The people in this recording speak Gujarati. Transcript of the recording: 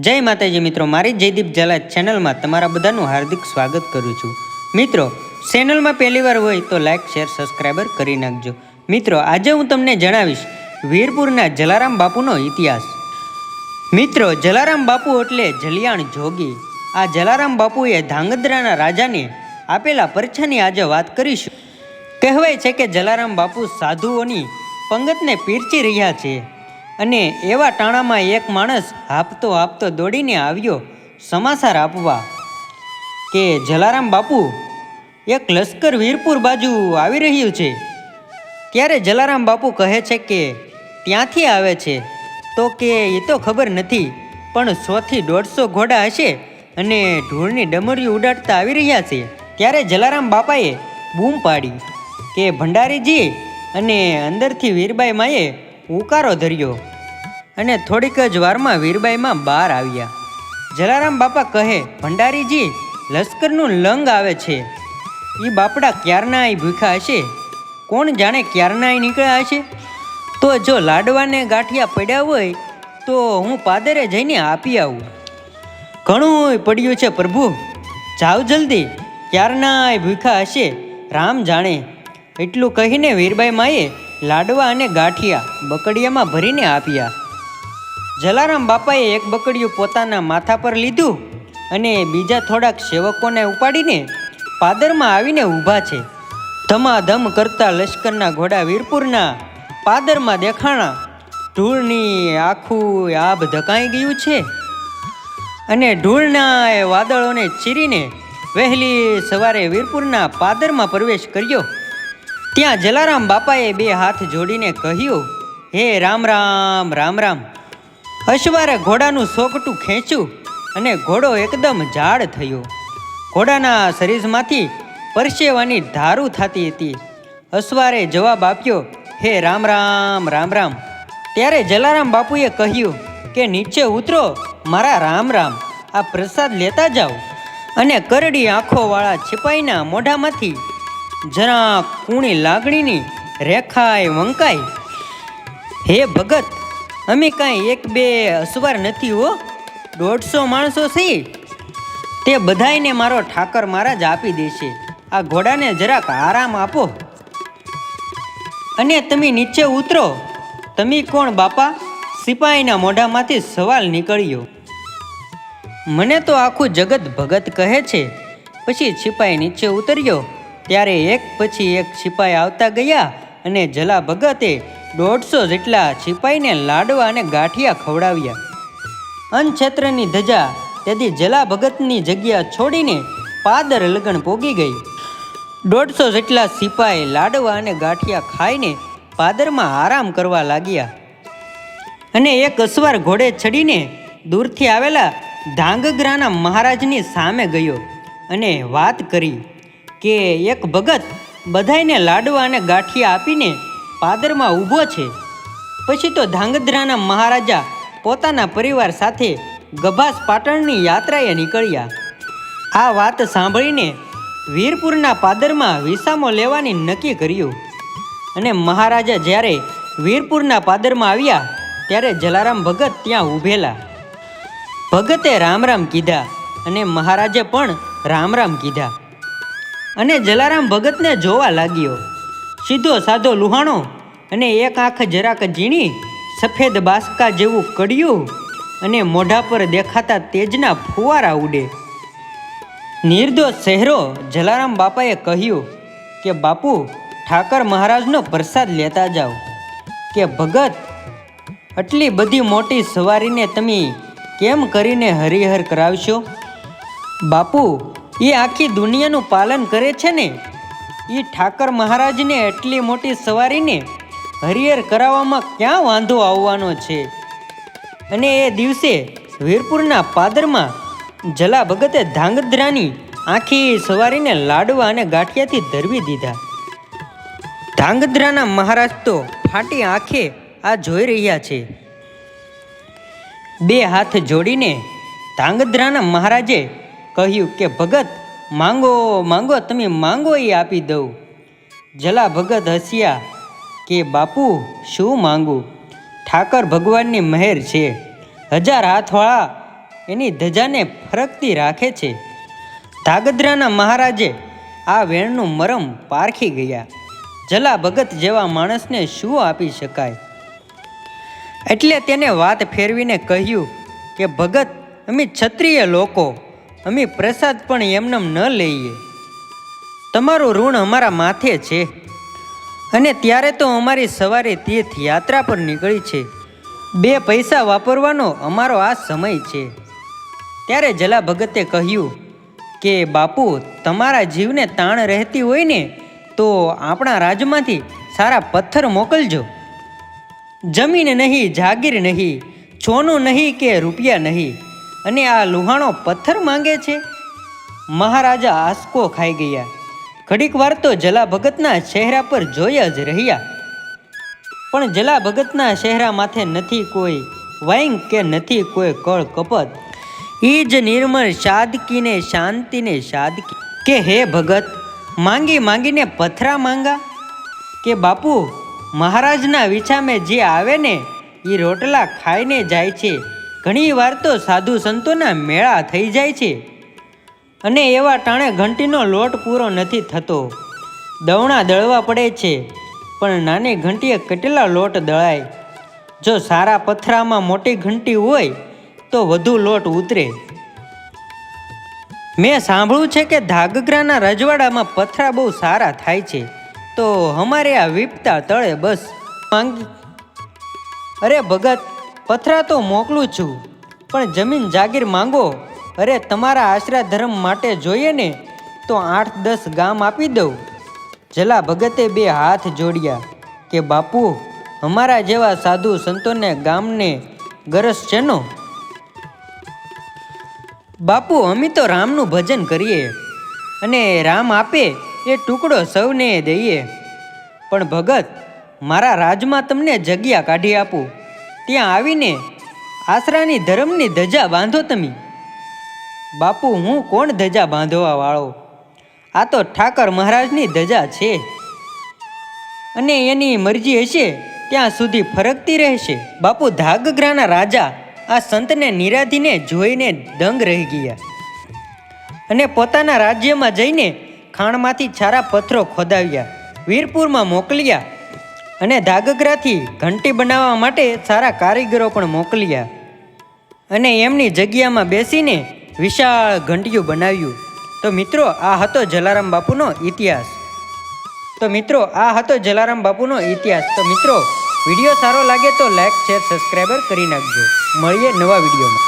જય માતાજી મિત્રો, મારી જયદીપ જલા ચેનલમાં તમારા બધાનું હાર્દિક સ્વાગત કરું છું. મિત્રો ચેનલમાં પહેલીવાર હોય તો લાઇક શેર સબસ્ક્રાઈબર કરી નાખજો. મિત્રો, આજે હું તમને જણાવીશ વીરપુરના જલારામ બાપુનો ઇતિહાસ. મિત્રો, જલારામ બાપુ એટલે જલિયાણ જોગી. આ જલારામ બાપુએ ધાંગધ્રાના રાજાને આપેલા પરછાની આજે વાત કરીશું. કહેવાય છે કે જલારામ બાપુ સાધુઓની પંગતને પીરચી રહ્યા છે. અને એવા ટાણામાં એક માણસ હાપતો હાપતો દોડીને આવ્યો સમાચાર આપવા કે, જલારામ બાપુ, એક લશ્કર વીરપુર બાજુ આવી રહ્યું છે. ત્યારે જલારામ બાપુ કહે છે કે, ત્યાંથી આવે છે? તો કે, એ તો ખબર નથી, પણ સોથી દોઢસો ઘોડા હશે અને ઢોળની ડમરીઓ ઉડાડતા આવી રહ્યા છે. ત્યારે જલારામ બાપાએ બૂમ પાડી કે, ભંડારીજી અને અંદરથી વીરબાઈ માએ ઉકારો ધર્યો અને થોડીક જ વારમાં વીરબાઈમાં બહાર આવ્યા. જલારામ બાપા કહે, ભંડારીજી, લશ્કરનું લંગ આવે છે. એ બાપડા ક્યારના અહીં ભૂખ્યા હશે? કોણ જાણે ક્યારના અહીં નીકળ્યા હશે? તો જો લાડવાને ગાંઠિયા પડ્યા હોય, તો હું પાદરે જઈને આપી આવું. ઘણું પડ્યું છે પ્રભુ. જાઓ જલ્દી. ક્યારના અહીં ભૂખ્યા હશે? રામ જાણે. એટલું કહીને વીરબાઈ માએ લાડવા અને ગાંઠિયા બકડિયામાં ભરીને આપ્યા. જલારામ બાપાએ એક બકડિયું પોતાના માથા પર લીધું અને બીજા થોડાક સેવકોને ઉપાડીને પાદરમાં આવીને ઊભા છે. ધમાધમ કરતા લશ્કરના ઘોડા વીરપુરના પાદરમાં દેખાણા ઢૂળની આખું આભ ધકાઈ ગયું છે અને ઢૂળના એ વાદળોને ચીરીને વહેલી સવારે વીરપુરના પાદરમાં પ્રવેશ કર્યો. ત્યાં જલારામ બાપાએ બે હાથ જોડીને કહ્યું, હે રામ રામ રામ રામ. અશ્વારે ઘોડાનું સોકટું ખેંચ્યું અને ઘોડો એકદમ ઝાડ થયો. ઘોડાના શરીરમાંથી પરસેવાની ધારું થતી હતી. અશ્વારે જવાબ આપ્યો, હે રામ રામ રામ રામ. ત્યારે જલારામ બાપુએ કહ્યું, કે નીચે ઉતરો, મારા રામ રામ. આ પ્રસાદ લેતા જાઓ. અને કરડી આંખોવાળા છિપાઈના મોઢામાંથી જરા કૂણી લાગણીની રેખાય વંકાય હે ભગત, અમે કાંઈ એક બે અસવાર નથી હો, દોઢસો માણસો છે. તે બધાયને મારો ઠાકર મહારાજ આપી દેશે. આ ઘોડાને જરાક આરામ આપો. અને તમે નીચે ઉતરો. તમે કોણ બાપા? સિપાહીના મોઢામાંથી સવાલ નીકળ્યો. મને તો આખું જગત ભગત કહે છે. પછી સિપાઈ નીચે ઉતર્યો. ત્યારે એક પછી એક સિપાઈ આવતા ગયા અને જલા ભગતે દોઢસો જેટલા સિપાઈને લાડવા અને ગાંઠિયા ખવડાવ્યા. અનક્ષેત્રની ધજા તેથી જલા ભગતની જગ્યા છોડીને પાદર લગ્ન પોગી ગઈ. દોઢસો જેટલા સિપાઈ લાડવા અને ગાંઠિયા ખાઈને પાદરમાં આરામ કરવા લાગ્યા. અને એક અસવાર ઘોડે ચડીને દૂરથી આવેલા ધાંગગ્રાના મહારાજની સામે ગયો અને વાત કરી. કે એક ભગત બધાયને લાડવા અને ગાંઠિયા આપીને પાદરમાં ઊભો છે. પછી તો ધાંગધ્રાના મહારાજા પોતાના પરિવાર સાથે ગભાસ પાટણની યાત્રાએ નીકળ્યા. આ વાત સાંભળીને વીરપુરના પાદરમાં વિસામો લેવાની નક્કી કર્યું અને મહારાજા જ્યારે વીરપુરના પાદરમાં આવ્યા ત્યારે જલારામ ભગત ત્યાં ઊભેલા. ભગતે રામ રામ કીધા અને મહારાજે પણ રામ રામ કીધા. અને જલારામ ભગતને જોવા લાગ્યો. સીધો સાધો લુહાણો અને એક આંખ જરાક ઝીણી, સફેદ બાસકા જેવું કડિયું અને મોઢા પર દેખાતા તેજના ફુવારા ઉડે. નિર્દોષ શહેરો જલારામ બાપાએ કહ્યું કે, બાપુ, ઠાકર મહારાજનો પ્રસાદ લેતા જાઓ. કે ભગત, આટલી બધી મોટી સવારીને તમે કેમ કરીને હરિહર કરાવશો? બાપુ એ આખી દુનિયાનું પાલન કરે છે ને? એ ઠાકર મહારાજને એટલી મોટી સવારીને હરિહર કરાવવામાં ક્યાં વાંધો આવવાનો છે? અને એ દિવસે વીરપુરના પાદરમાં જલા ભગતે ધાંગધ્રાની આખી સવારીને લાડવા અને ગાંઠિયાથી ધરવી દીધા. ધાંગધ્રાના મહારાજ તો ફાટી આંખે આ જોઈ રહ્યા છે. બે હાથ જોડીને ધાંગધ્રાના મહારાજે કહ્યું કે, ભગત, માંગો માંગો, તમે માંગો એ આપી દઉં. જલા ભગત હસ્યા કે, બાપુ, શું માંગું? ઠાકર ભગવાનની મહેર છે. હજાર હાથવાળા એની ધજાને ફરકતી રાખે છે. ધાગધ્રાના મહારાજે આ વેણનું મરમ પારખી ગયા. જલા ભગત જેવા માણસને શું આપી શકાય? એટલે તેને વાત ફેરવીને કહ્યું કે, ભગત, અમે ક્ષત્રિય લોકો. અમે પ્રસાદ પણ એમનેમ ન લઈએ. તમારું ઋણ અમારા માથે છે. અને ત્યારે તો અમારી સવારે તીર્થ યાત્રા પર નીકળી છે. બે પૈસા વાપરવાનો અમારો આ સમય છે. ત્યારે જલા ભગતે કહ્યું કે, બાપુ, તમારા જીવને તાણ રહેતી હોય ને, તો આપણા રાજમાંથી સારા પથ્થર મોકલજો. જમીન નહીં, જાગીર નહીં સોનું નહીં કે રૂપિયા નહીં. અને આ લુહાણો પથ્થર માંગે છે? મહારાજા આસકો ખાઈ ગયા. ઘડીક વાર તો જલા ભગતના ચહેરા પર જોયા જ રહ્યા. પણ જલા ભગતના ચહેરા માથે નથી કોઈ વાઈંગ કે નથી કોઈ કળ કપત એ જ નિર્મળ સાદકીને શાંતિને સાદકી. કે હે ભગત, માંગી માંગીને પથરા માંગા? કે બાપુ, મહારાજના વિછામે જે આવે ને એ રોટલા ખાઈને જાય છે. ઘણી વાર તો સાધુ સંતોના મેળા થઈ જાય છે. અને એવા ટાણે ઘંટીનો લોટ પૂરો નથી થતો. દવણા દળવા પડે છે, પણ નાની ઘંટીએ કેટલા લોટ દળાય? જો સારા પથરામાં મોટી ઘંટી હોય, તો વધુ લોટ ઉતરે. મેં સાંભળ્યું છે કે ધાગગ્રાના રજવાડામાં પથરા બહુ સારા થાય છે. તો અમારે આ વિપતા તળે બસ. માંગી. અરે ભગત પથરા તો મોકલું છું. પણ જમીન જાગીર માંગો. અરે તમારા આશરા ધર્મ માટે જોઈએ ને, તો આઠ દસ ગામ આપી દઉં. જલા ભગતે બે હાથ જોડ્યા કે, બાપુ, અમારા જેવા સાધુ સંતોને ગામને ગરસ છે બાપુ, અમે તો રામનું ભજન કરીએ અને રામ આપે એ ટુકડો સૌને દઈએ. પણ ભગત, મારા રાજમાં તમને જગ્યા કાઢી આપું. ત્યાં આવીને આશરાની ધર્મની ધજા બાંધો તમે. બાપુ, હું કોણ ધજા બાંધવા વાળો? આ તો ઠાકર મહારાજની ધજા છે. અને એની મરજી હશે ત્યાં સુધી ફરકતી રહેશે. બાપુ, ધાગગ્રાના રાજા આ સંતને નિરાધીને જોઈને દંગ રહી ગયા. અને પોતાના રાજ્યમાં જઈને ખાણમાંથી છારા પથ્થરો ખોદાવ્યા. વીરપુરમાં મોકલ્યા. અને ધાગગ્રાથી ઘંટી બનાવવા માટે સારા કારીગરો પણ મોકલ્યા. અને એમની જગ્યામાં બેસીને વિશાળ ઘંટિયું બનાવ્યું. તો મિત્રો, આ હતો જલારામ બાપુનો ઇતિહાસ. તો મિત્રો, આ હતો જલારામ બાપુનો ઇતિહાસ. તો મિત્રો, વીડિયો સારો લાગે તો લાઈક, શેર, સબસ્ક્રાઈબર કરી નાખજો. મળીએ નવા વિડીયોમાં.